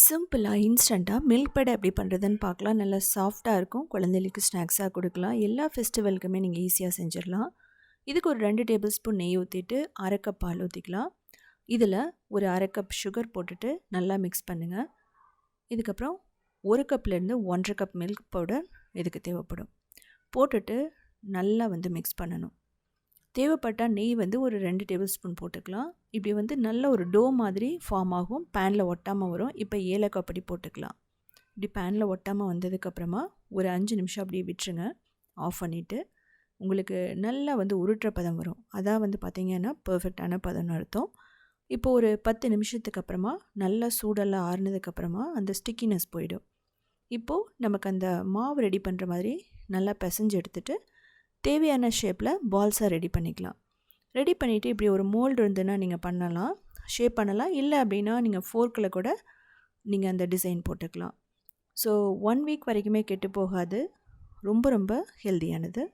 சிம்பிளாக இன்ஸ்டண்ட்டாக மில்க் பேடை எப்படி பண்ணுறதுன்னு பார்க்கலாம். நல்லா சாஃப்டாக இருக்கும். குழந்தைகளுக்கு ஸ்நாக்ஸாக கொடுக்கலாம். எல்லா ஃபெஸ்டிவலுக்குமே நீங்கள் ஈஸியாக செஞ்சிடலாம். இதுக்கு ஒரு ரெண்டு டேபிள் ஸ்பூன் நெய் ஊற்றிட்டு அரை கப் பால் ஊற்றிக்கலாம் இதில் ஒரு அரை கப் சுகர் போட்டுட்டு நல்லா மிக்ஸ் பண்ணுங்கள் இதுக்கப்புறம் ஒரு கப்லேருந்து ஒன்றரை கப் மில்க் பவுடர் இதுக்கு தேவைப்படும். போட்டுட்டு நல்லா வந்து மிக்ஸ் பண்ணணும். தேவைப்பட்டால் நெய் வந்து ஒரு ரெண்டு டேபிள் ஸ்பூன் போட்டுக்கலாம். இப்படி வந்து நல்ல ஒரு டோ மாதிரி ஃபார்ம் ஆகும். பேனில் ஒட்டாமல் வரும். இப்போ ஏலக்காய் படி போட்டுக்கலாம். இப்படி பேனில் ஒட்டாமல் வந்ததுக்கப்புறமா ஒரு அஞ்சு நிமிஷம் அப்படியே விட்டுருங்க. ஆஃப் பண்ணிவிட்டு உங்களுக்கு நல்லா வந்து உருட்டுற பதம் வரும். அதான் வந்து பார்த்திங்கன்னா பர்ஃபெக்டான பதம்னு அர்த்தம். இப்போ ஒரு பத்து நிமிஷத்துக்கு அப்புறமா நல்லா சூடெல்லாம் ஆறுனதுக்கப்புறமா அந்த ஸ்டிக்கினஸ் போயிடும். இப்போது நமக்கு அந்த மாவு ரெடி பண்ணுற மாதிரி நல்லா பிசைஞ்சு எடுத்துகிட்டு தேவையான ஷேப்பில் பால்ஸாக ரெடி பண்ணிக்கலாம். ரெடி பண்ணிவிட்டு இப்படி ஒரு மோல்டு இருந்ததுன்னா நீங்கள் பண்ணலாம். ஷேப் பண்ணலாம். இல்லை அப்படின்னா நீங்கள் ஃபோர்க்கில் கூட நீங்கள் அந்த டிசைன் போட்டுக்கலாம். ஸோ ஒன் வீக் வரைக்குமே கெட்டு போகாது. ரொம்ப ரொம்ப ஹெல்தியானது